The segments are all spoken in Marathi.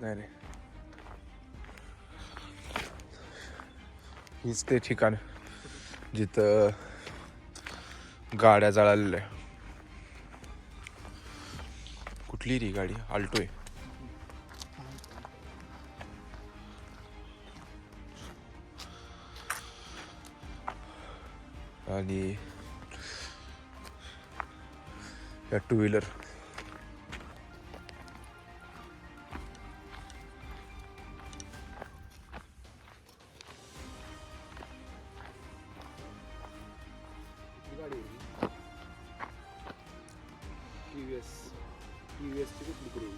नाही रे हीच ते ठिकाण जिथं गाड्या जळालेल्या कुठली रे गाडी? आल्टो आहे. आणि या टू व्हीलर गाडी T V S T V एसची कुठली तरी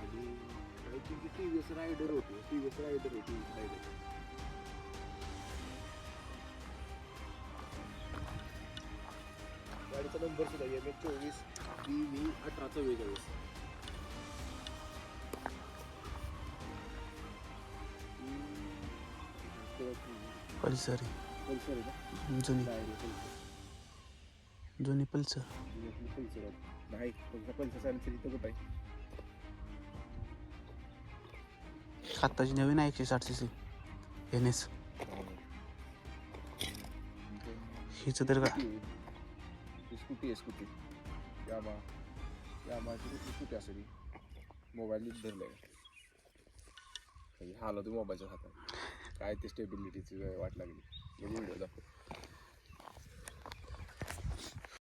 आणि I T V S Raider होती. टी व्ही एस रायडर होती. रायडर गाडीचा नंबर सुद्धा एम एच चोवीस बी व्ही अठरा चव्वेचाळीस पल्सर पल्सर आहे का? जुनी. पल्सर. जुनी पल्सर. पल्सर. नाही तुमचा पल्सर कुठं आहे? आत्ताची नवीन आहे एकशे साठ सी सी एन एस हिचं तर का? स्कूटी आहे स्कूटी यामा यामाची स्कूटी असेल मोबाईल धरलाय हाल तू मोबाईलच्या हातात. काय ते स्टेबिलिटीची वाट लागली. व्हिडिओ दाखव.